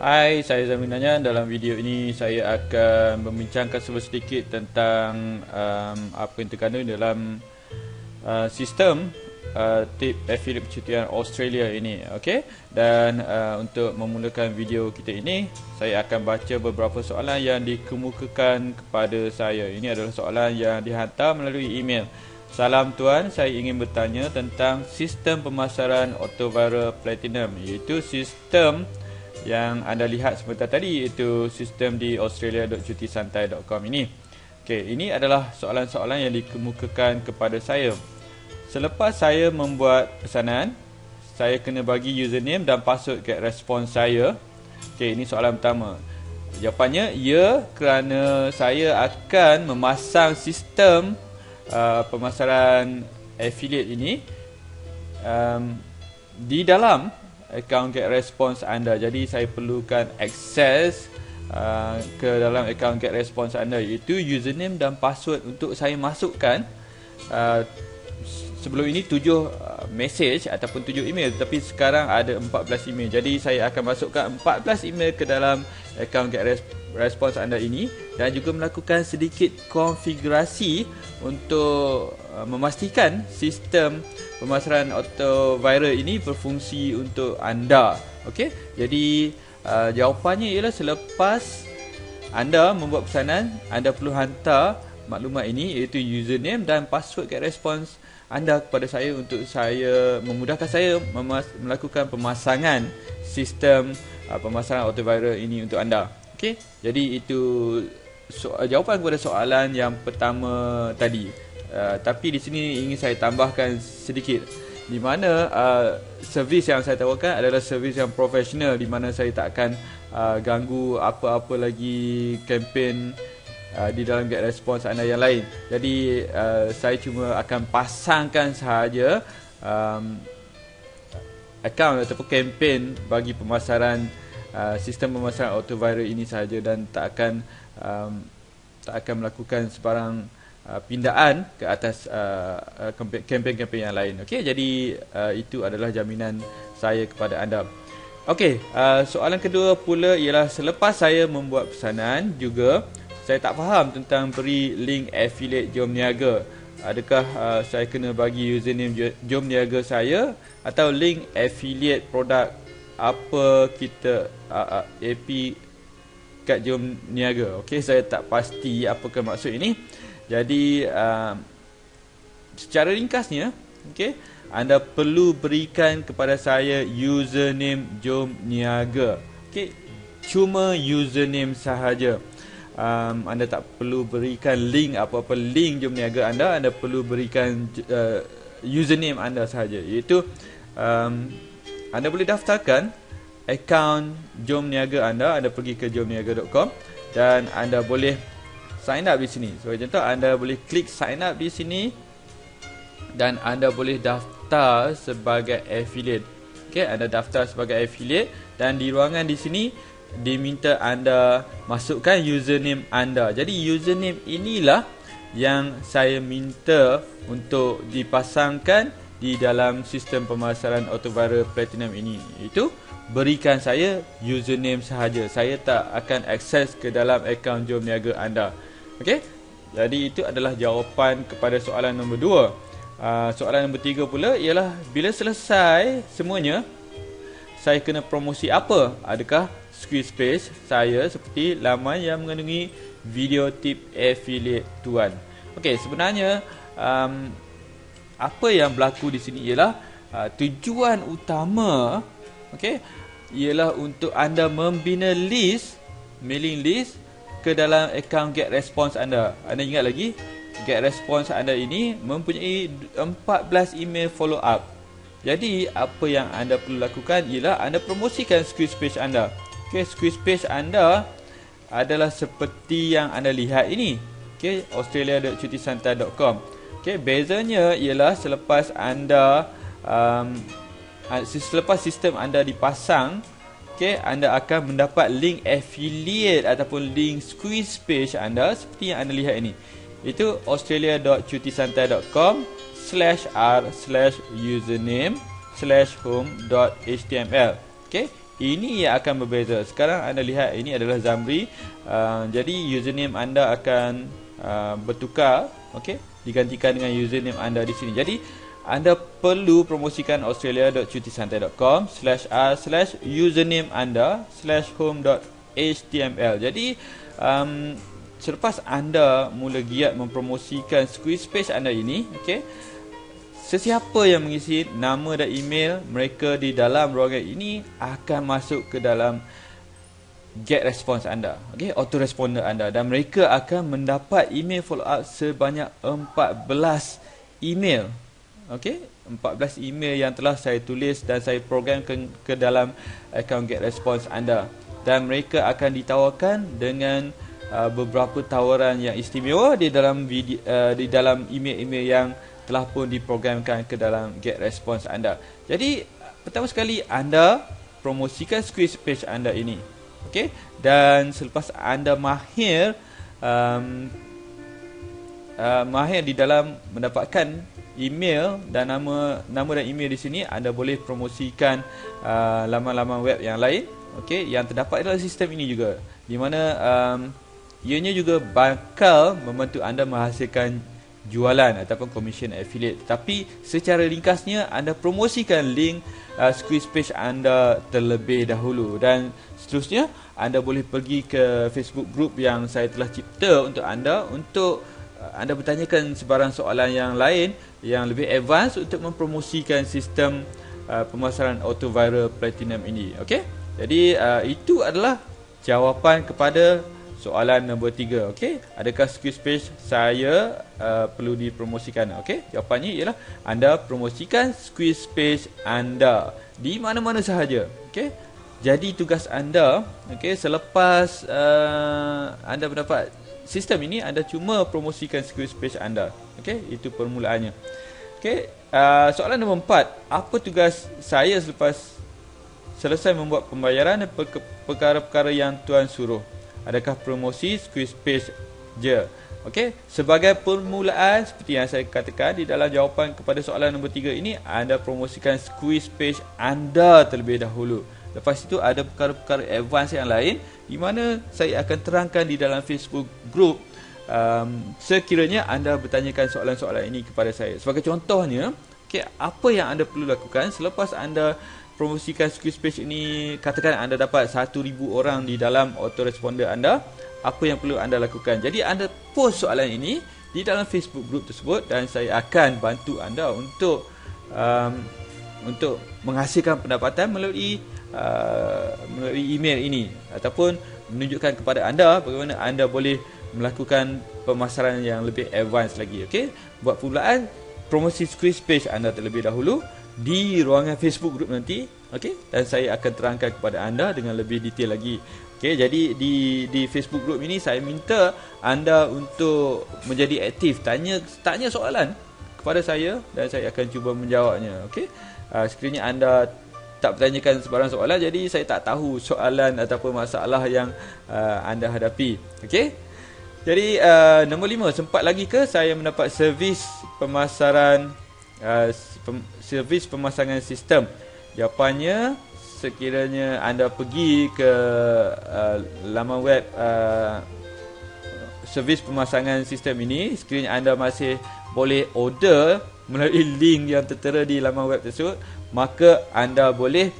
Hai, saya Zamin Nanyan. Dalam video ini saya akan membincangkan sedikit tentang um, apa yang terkandung dalam uh, sistem uh, tip affiliate percutian Australia ini. Okay? Dan uh, untuk memulakan video kita ini, saya akan baca beberapa soalan yang dikemukakan kepada saya. Ini adalah soalan yang dihantar melalui email. Salam tuan, saya ingin bertanya tentang sistem pemasaran Autoviral Platinum iaitu sistem yang anda lihat sebentar tadi iaitu sistem di australia.cutisantai.com ini. Okey, ini adalah soalan-soalan yang dikemukakan kepada saya. Selepas saya membuat pesanan, saya kena bagi username dan password get respons saya. Okey, ini soalan pertama. Jawapannya ya kerana saya akan memasang sistem uh, pemasaran affiliate ini um, di dalam account get response anda. Jadi saya perlukan access uh, ke dalam account get response anda iaitu username dan password untuk saya masukkan uh, sebelum ini 7 uh, message ataupun 7 email tapi sekarang ada 14 email. Jadi saya akan masukkan 14 email ke dalam account get response respons anda ini dan juga melakukan sedikit konfigurasi untuk uh, memastikan sistem pemasaran auto viral ini berfungsi untuk anda. Okey. Jadi uh, jawapannya ialah selepas anda membuat pesanan, anda perlu hantar maklumat ini iaitu username dan password get response anda kepada saya untuk saya memudahkan saya melakukan pemasangan sistem uh, pemasaran auto viral ini untuk anda. Okey, jadi itu so, jawapan kepada soalan yang pertama tadi. Uh, tapi di sini ingin saya tambahkan sedikit di mana uh, servis yang saya tawarkan adalah servis yang profesional di mana saya tak akan uh, ganggu apa-apa lagi kempen uh, di dalam get response anda yang lain. Jadi uh, saya cuma akan pasangkan sahaja um, account ataupun kempen bagi pemasaran uh, sistem pemasaran autoviral ini sahaja dan tak akan um, tak akan melakukan sebarang uh, pindaan ke atas uh, uh kempen-kempen yang lain. Okey, jadi uh, itu adalah jaminan saya kepada anda. Okey, uh, soalan kedua pula ialah selepas saya membuat pesanan juga saya tak faham tentang beri link affiliate Jom Niaga. Adakah uh, saya kena bagi username Jom Niaga saya atau link affiliate produk apa kita uh, uh, AP kat Jom Niaga. Okey, saya tak pasti apakah maksud ini. Jadi uh, secara ringkasnya, okey, anda perlu berikan kepada saya username Jom Niaga. Okey, cuma username sahaja. Um, anda tak perlu berikan link apa-apa link Jom Niaga anda. Anda perlu berikan uh, username anda sahaja. Iaitu um, anda boleh daftarkan akaun Jom Niaga anda, anda pergi ke jomniaga.com dan anda boleh sign up di sini. So contoh anda boleh klik sign up di sini dan anda boleh daftar sebagai affiliate. Okey, anda daftar sebagai affiliate dan di ruangan di sini diminta anda masukkan username anda. Jadi username inilah yang saya minta untuk dipasangkan di dalam sistem pemasaran Autoviral Platinum ini. Itu berikan saya username sahaja. Saya tak akan akses ke dalam akaun Jom Niaga anda. Okey? Jadi itu adalah jawapan kepada soalan nombor 2 uh, soalan nombor 3 pula ialah bila selesai semuanya saya kena promosi apa? Adakah Squarespace saya seperti laman yang mengandungi video tip affiliate tuan. Okey sebenarnya um, apa yang berlaku di sini ialah uh, tujuan utama okey ialah untuk anda membina list mailing list ke dalam akaun get response anda. Anda ingat lagi get response anda ini mempunyai 14 email follow up jadi apa yang anda perlu lakukan ialah anda promosikan squeeze page anda. Okey squeeze page anda adalah seperti yang anda lihat ini. Okey australia.cutisantai.com Okey, bezanya ialah selepas anda um, selepas sistem anda dipasang, okey, anda akan mendapat link affiliate ataupun link squeeze page anda seperti yang anda lihat ini. Itu australia.cutisantai.com r username home.html. Okey, ini yang akan berbeza. Sekarang anda lihat ini adalah Zamri. Uh, jadi username anda akan uh, bertukar, okey, digantikan dengan username anda di sini. Jadi anda perlu promosikan australia.cutisantai.com slash r slash username anda slash home.html. Jadi um, selepas anda mula giat mempromosikan Squarespace anda ini, okey, Sesiapa yang mengisi nama dan email mereka di dalam ruangan ini akan masuk ke dalam get response anda. Okey, autoresponder anda dan mereka akan mendapat email follow up sebanyak 14 email. Okey, 14 email yang telah saya tulis dan saya program ke, ke dalam account get response anda dan mereka akan ditawarkan dengan uh, beberapa tawaran yang istimewa di dalam video uh, di dalam email-email yang telah pun diprogramkan ke dalam get response anda. Jadi pertama sekali anda promosikan Squarespace anda ini. Okey? Dan selepas anda mahir um, uh, mahir di dalam mendapatkan email dan nama nama dan email di sini anda boleh promosikan uh, laman-laman web yang lain okey yang terdapat dalam sistem ini juga. Di mana um, ianya juga bakal membantu anda menghasilkan jualan ataupun commission affiliate. Tapi secara ringkasnya anda promosikan link uh, Squarespace anda terlebih dahulu. Dan seterusnya anda boleh pergi ke Facebook group yang saya telah cipta untuk anda untuk uh, anda bertanyakan sebarang soalan yang lain yang lebih advance untuk mempromosikan sistem uh, pemasaran auto viral platinum ini. Okey? Jadi uh, itu adalah jawapan kepada soalan nombor tiga, okey? Adakah Squarespace saya uh, perlu dipromosikan? Okey jawapannya ialah anda promosikan Squarespace anda di mana-mana sahaja okey? Jadi tugas anda okey selepas uh, anda mendapat sistem ini anda cuma promosikan Squarespace anda okey? Itu permulaannya. Okey uh, soalan nombor empat apa tugas saya selepas selesai membuat pembayaran perkara-perkara yang tuan suruh Adakah promosi Squarespace je? Okey, sebagai permulaan seperti yang saya katakan di dalam jawapan kepada soalan nombor 3 ini, anda promosikan Squarespace anda terlebih dahulu. Lepas itu ada perkara-perkara advance yang lain di mana saya akan terangkan di dalam Facebook group um, sekiranya anda bertanyakan soalan-soalan ini kepada saya. Sebagai contohnya, okay, apa yang anda perlu lakukan selepas anda promosikan Squarespace ini katakan anda dapat 1000 orang di dalam autoresponder anda apa yang perlu anda lakukan. Jadi anda post soalan ini di dalam Facebook group tersebut dan saya akan bantu anda untuk um, untuk menghasilkan pendapatan melalui uh, melalui email ini ataupun menunjukkan kepada anda bagaimana anda boleh melakukan pemasaran yang lebih advance lagi okey? Buat permulaan promosi Squarespace anda terlebih dahulu di ruangan Facebook group nanti okey? Dan saya akan terangkan kepada anda dengan lebih detail lagi. Okey jadi di di Facebook group ini saya minta anda untuk menjadi aktif. Tanya tanya soalan kepada saya dan saya akan cuba menjawabnya okey? Uh, sekiranya anda tak bertanyakan sebarang soalan jadi saya tak tahu soalan ataupun masalah yang uh, anda hadapi okey? Jadi uh, nombor lima sempat lagi ke saya mendapat servis pemasaran uh, pem, servis pemasangan sistem? Jawapannya sekiranya anda pergi ke uh, laman web uh, servis pemasangan sistem ini, sekiranya anda masih boleh order melalui link yang tertera di laman web tersebut, maka anda boleh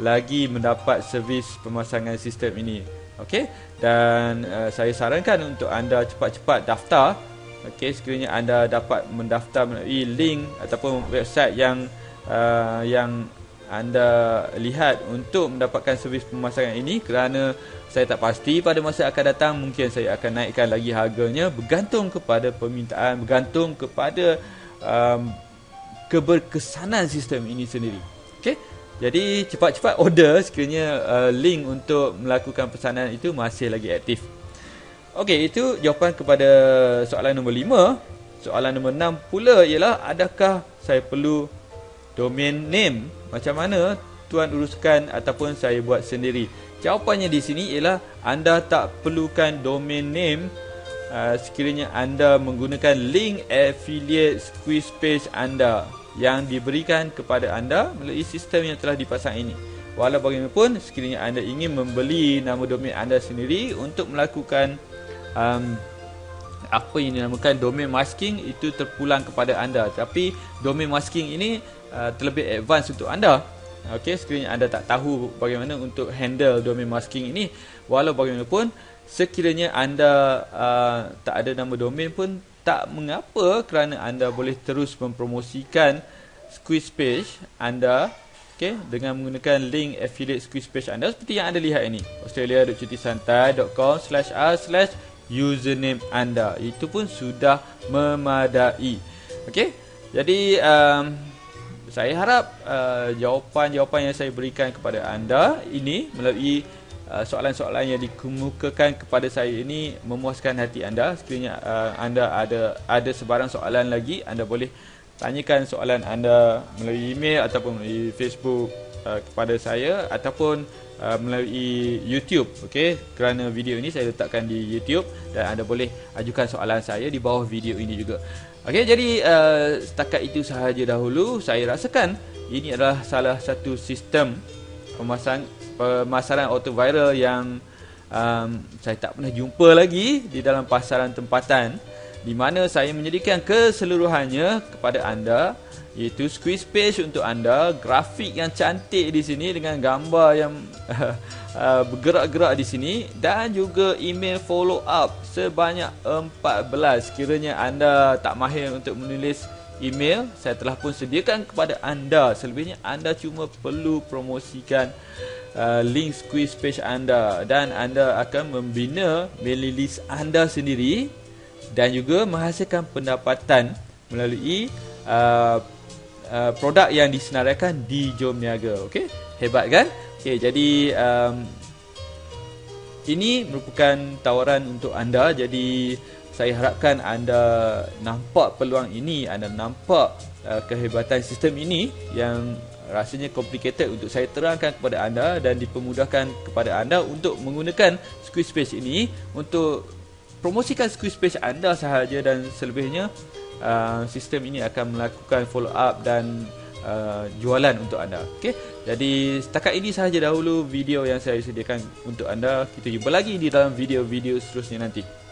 lagi mendapat servis pemasangan sistem ini. Okey, dan uh, saya sarankan untuk anda cepat-cepat daftar Okey, sekiranya anda dapat mendaftar melalui link ataupun website yang uh, yang anda lihat untuk mendapatkan servis pemasangan ini kerana saya tak pasti pada masa akan datang mungkin saya akan naikkan lagi harganya bergantung kepada permintaan bergantung kepada um, keberkesanan sistem ini sendiri. Okey jadi cepat-cepat order sekiranya uh, link untuk melakukan pesanan itu masih lagi aktif Okey, itu jawapan kepada soalan nombor 5. Soalan nombor 6 pula ialah adakah saya perlu domain name? Macam mana tuan uruskan ataupun saya buat sendiri? Jawapannya di sini ialah anda tak perlukan domain name uh, sekiranya anda menggunakan link affiliate Squarespace anda yang diberikan kepada anda melalui sistem yang telah dipasang ini. walau bagaimanapun sekiranya anda ingin membeli nama domain anda sendiri untuk melakukan um, apa yang dinamakan domain masking itu terpulang kepada anda. Tapi domain masking ini uh, terlebih advance untuk anda. Okey, sekiranya anda tak tahu bagaimana untuk handle domain masking ini, walau bagaimanapun, sekiranya anda uh, tak ada nama domain pun tak mengapa kerana anda boleh terus mempromosikan Squarespace anda okay, dengan menggunakan link affiliate Squarespace anda seperti yang anda lihat ini. Australia.cutisantai.com slash r slash username anda itu pun sudah memadai okay? jadi um, saya harap uh, jawapan-jawapan yang saya berikan kepada anda ini melalui uh, soalan-soalan yang dikemukakan kepada saya ini memuaskan hati anda. Sekiranya uh, anda ada ada sebarang soalan lagi, anda boleh tanyakan soalan anda melalui email ataupun melalui Facebook uh, kepada saya ataupun uh, melalui YouTube. Okey, kerana video ini saya letakkan di YouTube dan anda boleh ajukan soalan saya di bawah video ini juga. Okey, jadi uh, setakat itu sahaja dahulu saya rasakan ini adalah salah satu sistem pemasaran auto viral yang um, saya tak pernah jumpa lagi di dalam pasaran tempatan di mana saya menyediakan keseluruhannya kepada anda iaitu squeeze page untuk anda. Grafik yang cantik di sini dengan gambar yang uh, bergerak-gerak di sini. Dan juga email follow up sebanyak 14 kiranya anda tak mahir untuk menulis email. Saya telah pun sediakan kepada anda. Selebihnya anda cuma perlu promosikan uh, link squeeze page anda. Dan anda akan membina mailing list anda sendiri. Dan juga menghasilkan pendapatan melalui uh, uh, produk yang disenaraikan di Jom Niaga. Okey, hebat kan? Okey, jadi um, ini merupakan tawaran untuk anda. Jadi saya harapkan anda nampak peluang ini, anda nampak uh, kehebatan sistem ini yang rasanya complicated untuk saya terangkan kepada anda dan dipermudahkan kepada anda untuk menggunakan Squarespace ini untuk promosikan Squarespace anda sahaja dan selebihnya uh, sistem ini akan melakukan follow up dan uh, jualan untuk anda. Okey. Jadi setakat ini sahaja dahulu video yang saya sediakan untuk anda. Kita jumpa lagi di dalam video-video seterusnya nanti.